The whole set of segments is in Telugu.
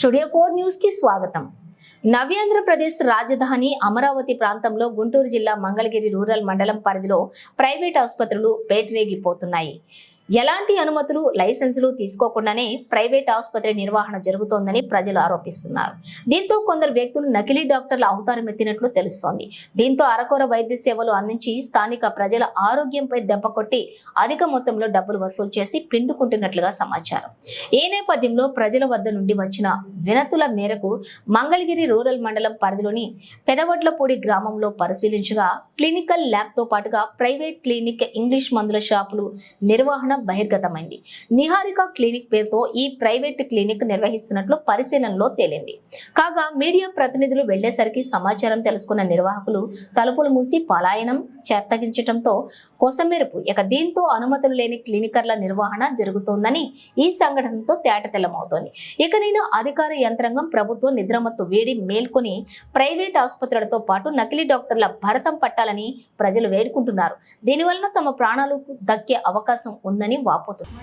స్టూడియో ఫోర్ న్యూస్కి స్వాగతం. నవ్యాంధ్రప్రదేశ్ రాజధాని అమరావతి ప్రాంతంలో గుంటూరు జిల్లా మంగళగిరి రూరల్ మండలం పరిధిలో ప్రైవేట్ ఆసుపత్రులు పేటరేగిపోతున్నాయి ఎలాంటి అనుమతులు లైసెన్సులు తీసుకోకుండానే ప్రైవేట్ ఆసుపత్రి నిర్వహణ జరుగుతోందని ప్రజలు ఆరోపిస్తున్నారు. దీంతో కొందరు వ్యక్తులు నకిలీ డాక్టర్ల అవతారం ఎత్తినట్లు తెలుస్తోంది. దీంతో అరకొర వైద్య సేవలు అందించి స్థానిక ప్రజల ఆరోగ్యంపై దెబ్బ కొట్టి అధిక మొత్తంలో డబ్బులు వసూలు చేసి పిండుకుంటున్నట్లుగా సమాచారం. ఈ నేపథ్యంలో ప్రజల వద్ద నుండి వచ్చిన వినతుల మేరకు మంగళగిరి రూరల్ మండలం పరిధిలోని పెదవడ్లపూడి గ్రామంలో పరిశీలించగా క్లినికల్ ల్యాబ్తో పాటుగా ప్రైవేట్ క్లినిక్ ఇంగ్లీష్ మందుల షాపులు నిర్వహణ బహిర్గతమైంది. నిహారిక క్లినిక్ పేరుతో ఈ ప్రైవేట్ క్లినిక్ నిర్వహిస్తున్నట్లు పరిశీలనలో తేలింది. కాగా మీడియా ప్రతినిధులు వెళ్ళేసరికి సమాచారం తెలుసుకున్న నిర్వాహకులు తలుపులు మూసి పలాయనం చేతగించడంతో కొసమెరుపు ఇక దీంతో అనుమతులు లేని క్లినికర్ల నిర్వహణ జరుగుతోందని ఈ సంఘటనతో తేటతెల్లమవుతోంది. ఇక నేను అధికార యంత్రాంగం ప్రభుత్వం నిద్రమత్తు వేడి మేల్కొని ప్రైవేట్ ఆసుపత్రులతో పాటు నకిలీ డాక్టర్ల భరతం పట్టాలని ప్రజలు వేడుకుంటున్నారు. దీనివలన తమ ప్రాణాలకు దక్కే అవకాశం ఉందని వాపోతుంది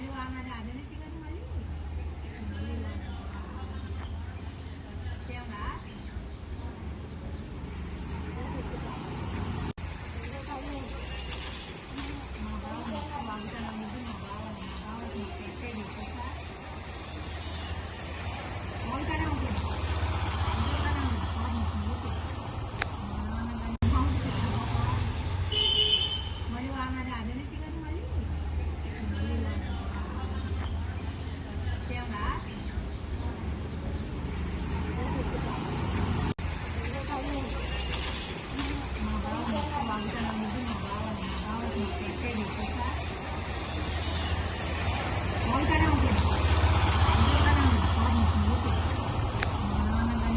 long term.